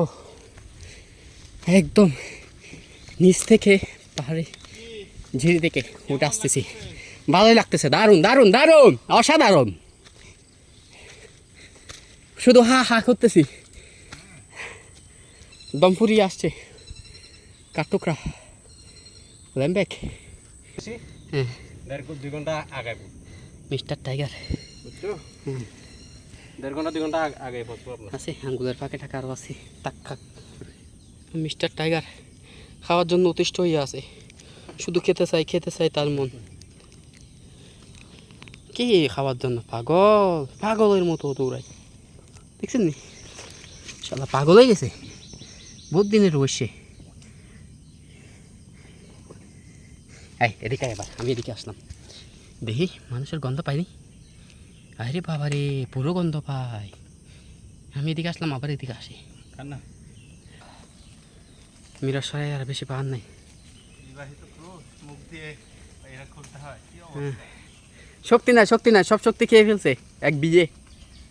ও একদম নিচ থেকে পাহাড়ে ঝিরি থেকে উঠে আসতেছি। ভালোই লাগতেছে দারুণ দারুণ দারুণ অসাধারণ। শুধু হা হা করতেছি। দম ফুরিয়ে আসছে কাটুকরা ল্যাম্বেক হ্যাঁ দুই ঘণ্টা আগাইবো। Mister tiger. বুঝছ? দেড় ঘণ্টা ঘণ্টা আগে আছে, আঙ্গুলের পাকে টাকা আরও আছে তাক খাক মিস্টার টাইগার, খাওয়ার জন্য অতিষ্ঠ হয়ে আছে। শুধু খেতে চাই খেতে চাই তার মন। কি খাওয়ার জন্য? পাগল, পাগলের মতো দৌড়াই দেখছেন নি? শালা পাগল হয়ে গেছে। বহুত দিনের বসে। এই, এদিকে এবার, আমি এদিকে আসলাম। দেখি, মানুষের গন্ধ পাইনি। আরে বাবা রে পুরো গন্ধ পাই। আমি এদিকে আসলাম আবার এদিকে আসি। খান না মিরাজ সরাই আর বেশি পাহাড় নাই। হয় কি শক্তি নাই শক্তি নাই সব শক্তি খেয়ে ফেলছে এক বিয়ে